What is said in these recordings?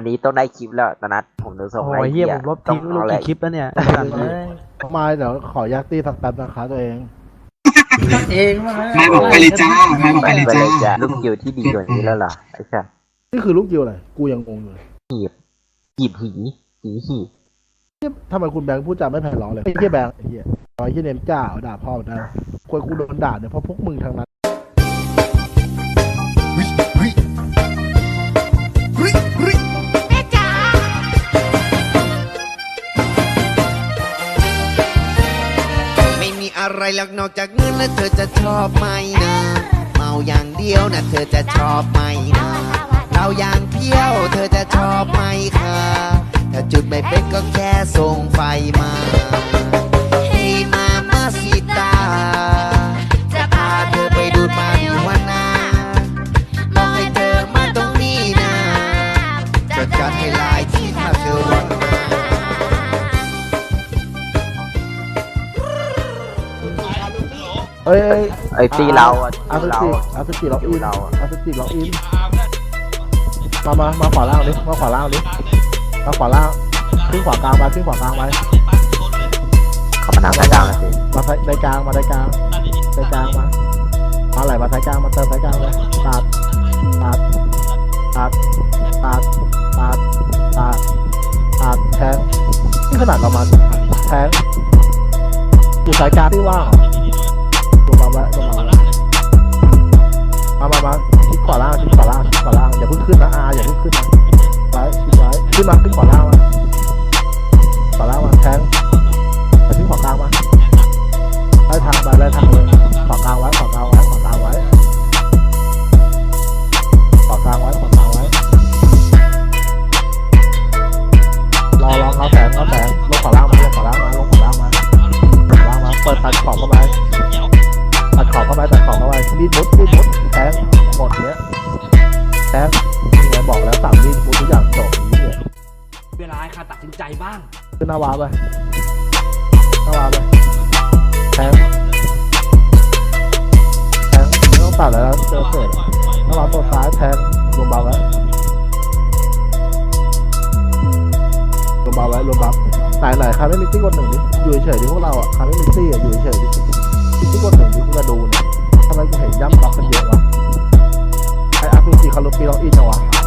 วันนี้ต้องได้คลิปแล้วตอนนัดผมดูส่งโอ้ไอ้ยเฮียผมลบต้อทิ้งงลบเอาแหละกี่คลิปแล้วเนี่ยไอ้สัตว์เอ้ยมาเดี๋ยวขอยักตี้สักแป๊บนะคะตัวเองเองมาไม่บอกไปเลยจ้าไม่บอกไปไปเลยเลยจ้าจ้ะลูกยิวที่ดีกว่านี้แล้วเหรอไอ้สัสนี่คือลูกยิวอะไรกูยังงงอยู่เลยหีบหีบหีหีหีบทำไมคุณแบงค์พูดจาไม่ไพเราะเลยไอ้เหี้ยแบงค์ไอ้เหี้ยไอ้เหี้ยเนมจ้าด่าพ่อมันนะควยกูโดนด่าเนี่ยเพราะพวกมึงทางนั้น อะไรหรอกนอกจากเงินและเธอจะชอบไหมนะ เมาอย่างเดียวนะเธอจะชอบไหมนะเราอย่างเที่ยวเธอจะชอบไหมคะถ้าจุดไม่เป็นก็แค่ส่งไฟมา เอ้ยเอ้ยไอ้ตีเราอะอาตีสเราติอะอาสติล็อกอินเราอะอาสติล็อกอินมามามาขวาล่างดิมาขวาล่างดิมาขวาล่างขึ้นขวากลางไปขึ้นขวากลางไปเขามานั่งกลางแล้วสิมาไในกลางมาในกลางในกลางมามาไหลมาสายกลางมาเติมสายกลางเลยตัดตัดตัดตัดตัดตัดตัดแทงนี่ขนาดเรามาแทงอยู่สายกลางที่ว่างเหรอลง ขวาล่างชิดขวาล่างชิดขวาล่างอย่าเพิ่งขึ้นนะอาอย่าเพิ่งขึ้นนะไปชิดไปขึ้นมาขึ้นขวาล่างมาขวาล่างมาแทงไปขึ้นขวากลางมาไล่ทางไปไล่ทางเลย แทงนี่ไงบอกแล้วสั่งมีดมุดทุกอย่างจบนี้เลยเวลาให้ข้าตัดสินใจบ้าง ขึ้นหน้าวาไปหน้าวาไปแทงแทงไม่ต้องตัดแล้วนะเจอเสร็จหน้าวาตัวซ้ายแทงรวมเบาไว้รวมเบาไว้รวมเบาไหนไหนใครไม่มีตี้กดหนึ่งดิอยู่เฉยๆดิพวกเราอะใครไม่มีตี้อะอยู่เฉยๆดิมีตี้กดหนึ่งดิกูจะดูเนี่ยทำไมกูเห็นย่ำตอกกันเยอะวะ ไออาซูจิคารุปีล็อกอินเหรอวะ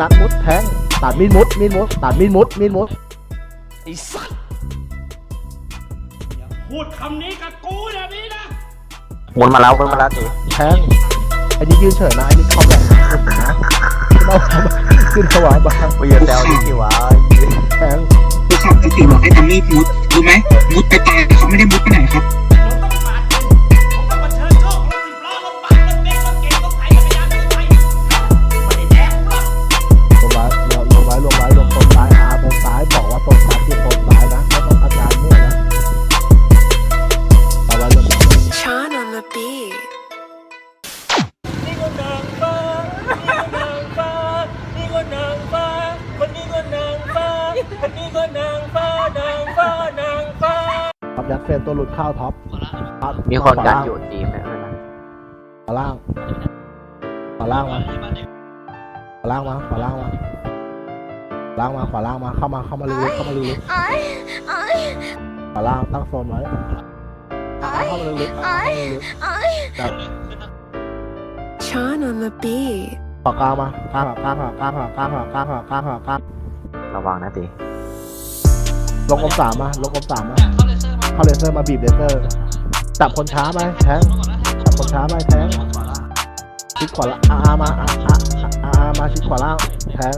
นัดมุดแทงตาดมีดมุดมีดมุดตาดมีดมุดมีดมุดไอ้สัตว์อย่าพูดคำนี้กับกูแบบนี้นะหมุนมาแล้วหมุนมาแล้วสิแทงไอ้นี่ยืนเฉยนะไอ้นี่เข้าแบบนะขึ้นเอาขึ้นสว่างบ้างไปยืนแซวดิสิวะแทงผู้ขับก็ถือบอกให้ทำมีดมุดรู้ไหมมุดไปตายเขาไม่ได้มุดไปไหนครับ ยัดเฟรมตัวหลุดเข้าท็อปท็อปมีคนดันอยู่ทีไหมวะนะขวาล่างขวาล่างมาขวาล่างมาขวาล่างมาล่างมาขวาล่างมาเข้ามาเข้ามาลึกๆเข้ามาลึกๆขวาล่างตั้งโฟมไว้เข้ามาลึกๆเข้ามาลึกๆบบ Chan on the beat ขวากลางมากลางขวากลางขวากลางขวากลางขวากลางขวากลางขวากลางระวังนะตีลงกลมสามมาลงกลมสามมา เข้าเลเซอร์มาบีบเลเซอร์จับคนช้าไปแทงจับคนช้าไปแทงชิดขวาล่างอามาอาอาอามาชิดขวาล่างแทง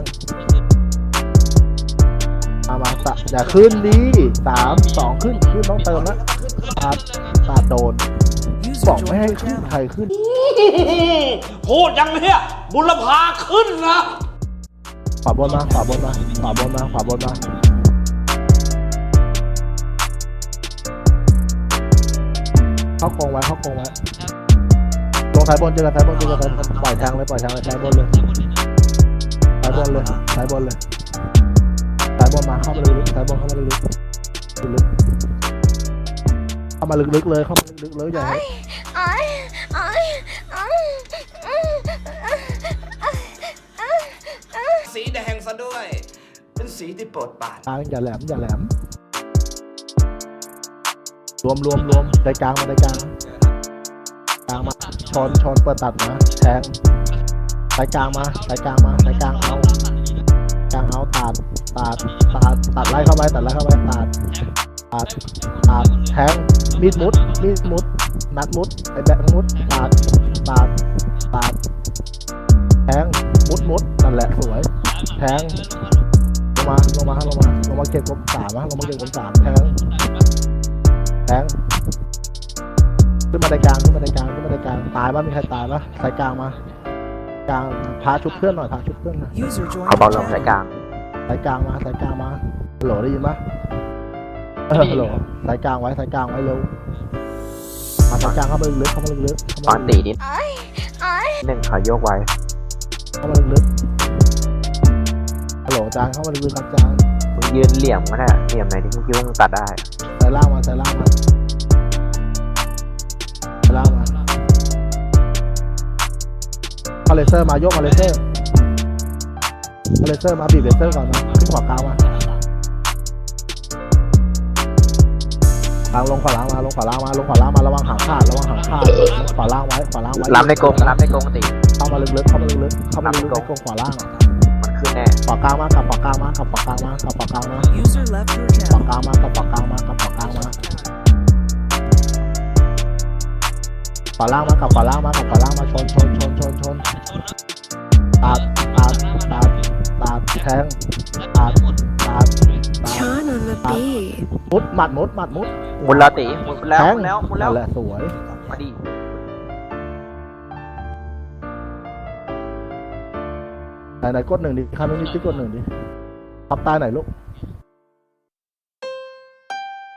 อามาตะอย่าขึ้นดีสามสองขึ้นขึ้นต้องเติมนะตาตาโดนบอกไม่ให้ขึ้นใครขึ้นพูดยังเนี่ยบุรพาขึ้นนะขวาบนมาขวาบนมาขวาบนมาขวาบนมา เข้ากงไว้เข้ากงไว้ลงสายบนเจอกันสายบนเจอกันสายบนปล่อยแทงเลยปล่อยแทงเลยสายบนเลยสายบนเลยสายบนเลยสายบนมาเข้ามาลึกๆสายบนเข้ามาลึกๆลึกๆเข้ามาลึกๆเลยเข้ามาลึกๆเลยอย่าให้สีแดงซะด้วย เป็นสีที่โปรดปรานกลางอย่าแหลมอย่าแหลม รวมรวมรวมใจกลางมาใจกลางกลางมาช้อนช้อนเปิดตัดมาแทงสายกลางมาสายกลางมาสายกลางเอากลางเอาตัดตัดตัดตัดไล่เข้าไปตัดไล่เข้าไปตัดตัดตัดแทงมีดมุดมีดมุดนัดมุดไอแบงมุดตัดตัดตัดแทงมุดมุดนั่นแหละสวยแทงลงมาลงมาลงมาลงมาเก็บกลมสามลงมาเก็บกลมสามแทง แทงขึ้นมาในกลางขึ้นมาในกลางขึ้นมาในกลางตายปะมีใครตายปะสายกลางมา กลางพาชุบเพื่อนหน่อยพาชุบเพื่อนหน่อย User joined เอาบอลลงสายกลางสายกลางมาสายกลางมาฮัลโหลได้ยินปะเออฮัลโหลสายกลางไว้สายกลางไว้เร็วมาสายกลางเข้ามาลึกๆเข้ามาลึกๆเข้าตอมานตีนิดหนึ่งขอโยกไว้ เข้ามาลึกๆฮัลโหลจานเข้ามาลึกๆครับจานมึง ยืนเหลี่ยมก็ได้เหลี่ยมไหนที่มึงคิดว่ามึงตัดได้สายล่างมาสายล่างมาสายล่างมาเอาเลเซอร์มาโยกมาเลเซอร์เอาเลเซอร์มาบีบเลเซอร์ก่อนมาขึ้นขวากลางมาทางลงขวาล่างมาลงขวาล่างมาลงขวาล่างมาระวังหางขาดระวังหางขาดขวาล่างไว้ขวาล่างไว้รับในกรงรับในกรงตีเข้ามาลึกๆเข้ามาลึกๆเข้ามาลึกๆในกรงขวาล่างมั นขึ้นแน่ขวากลางมากลับขวากลางมากลับขวากลางมากลับขวากลางมา User left your ขวากลางมากลับขวากลางมากลับขวากลางมาขวาล่างมากลับขวาล่างมากลับขวาล่างมาชนชนชนชนชนตัดตัดตัดตัดแทงตัดตัดตัด Sean on the beat. มุดหมัดมุดหมัดมุดมุนแล้วตีหมุนแล้วแทหงมุนแล้วหมุนแล้วสวยมาดิ ไหนไหนกดหนึ่งดิคานุนิชิกดหนึ่งดิทับใตายไหนลูก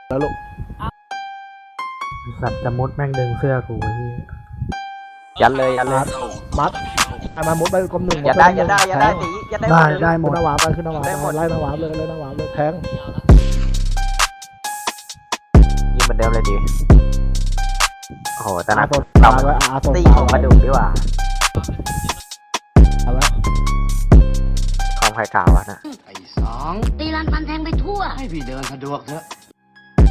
แล้วลูกสัตว์จะมุดแม่งดึงเสื้อกูไอ้ที่ยันเลยยันเลย มัดไอ้มามุดไปกลมหนึ่งอย่าได้อย่าได้อย่าได้ตีอย่าได้ได้ได้หมขึ้นดหน้าหวานไปขึ้นหน้าหวานได้หมดไล่หน้าหวานเลยไล่หน้าหวานเลยแทงยิงเหมือนเดิมเลยดิโอ้โหแต่อานัดโซนเราตายไว้อาโซนตีตายของกไว้ระดูกดีกว่า ไข่ขาวอะนะไอ้สองตีลันปันแทงไปทั่ว ให้พี่เดินสะดวกเถอะ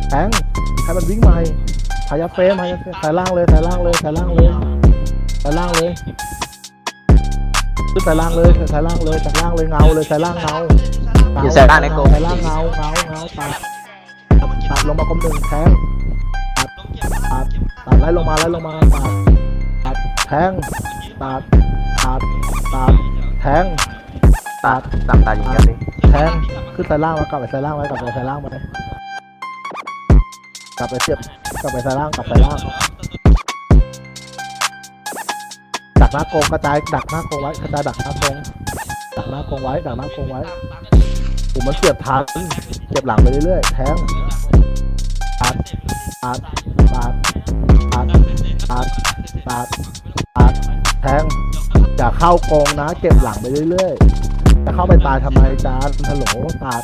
แทงให้มันวิ่งใหม่พายาเฟรมพายาเฟรมสายล่างเลยสายล่างเลยสายล่างเลยสายล่างเลยขึ้นสายล่างเลยสายล่างเลยสายล่างเลยเงาเลยสายล่างเงาอยู่สายล่างในกรงสายล่างเงาเงาเงาตัดตัดลงมากลมหนึ่งแทงตัดตัดตัดไล่ลงมาไล่ลงมาตัดตัดแทงตัดตัดตัดแทง ตัดสามตายิงกันดิแทงขึ้นสายล่างมากลับไปสายล่างไว้กลับไปสายล่างไปกลับไปเสียบกลับไปสายล่างกลับสายล่างดักหน้าโกงกระจายดักหน้าโกงไว้กระจายดักหน้าโกงดักหน้าโกงไว้ดักหน้าโกงไว้ผมมันเสียบทันเสียบหลังไปเรื่อยๆแทงตัดตัดตัดตัดตัดตัดตัดแทงอย่าเข้าโกงนะ เก็บหลังไปเรื่อยๆ จะเข้าไปตายทำไมจานฮัลโหลตัด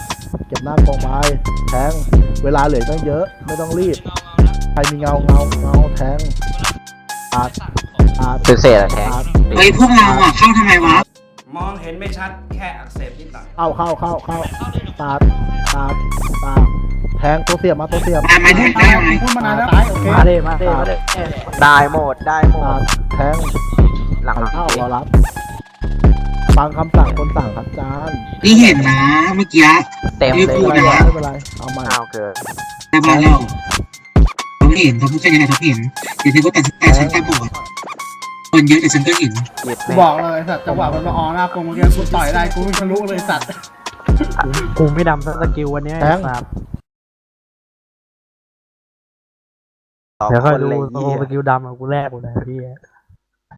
เก็บหน้ากองไว้แทง เวลาเหลือตั้งเยอะ ไม่ต้องรีบ ใครมีเงาเงาเงาแทงตัดตัดคือเศษอะแทงตัดเฮ้ยพวกเราอะเข้าทำไมวะ มองเห็นไม่ชัดแค่อักเสบนิดหน่อยเข้าเข้าเข้าเข้าตัดตัดตัดแทงตัวเสียบมาตัวเสียบได้ไหมได้ไหมพูดมานานแล้วโอเคมาเด้มาเด้มาเด้ได้หมดได้หมตัดดแทงหลังเข้ารอรับ ฟังคำสั่งคนสั่งครับจานนี่เห็นนะเมื่อกี้ เต็มไม่เลยพูดไม่นะเป็นไรไม่เป็นไรเอาใหม่อ้าวเกิดได้บ้านเราเขาเห็นเขาพูดกันยังไงเขาเห็นเดี๋ยวเธอก็ตัดแต่ฉันตาบอดคนเยอะแต่ฉันก็เห็นหยิบกูแม่บอกเลยสัตว์จังหวะมันมาออนหน้ากูเมื่อกี้กูต่อยได้กูวิ่งทะลุเลยสัตว์กูไม่ดำสักสกิลวันเนี้ยแทไอ้งสัตว์สองเดี๋ยวคค่อยนดูเลยโอ้เหี้ยสกิลดำกับกูแรกกูเลยพี่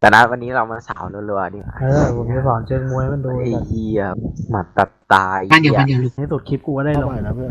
แต่นะวันนี้เรามาสาวรัวๆดีกว่าเออผมจะสอนเชิงมวยให้มันดูไอ้แบบเหี้ยหมัดตัดตายบ้านเดียวบ้านเดียวลูกในสุดคลิปกูก็ได้ลเท่างไหร่นะเพื่อน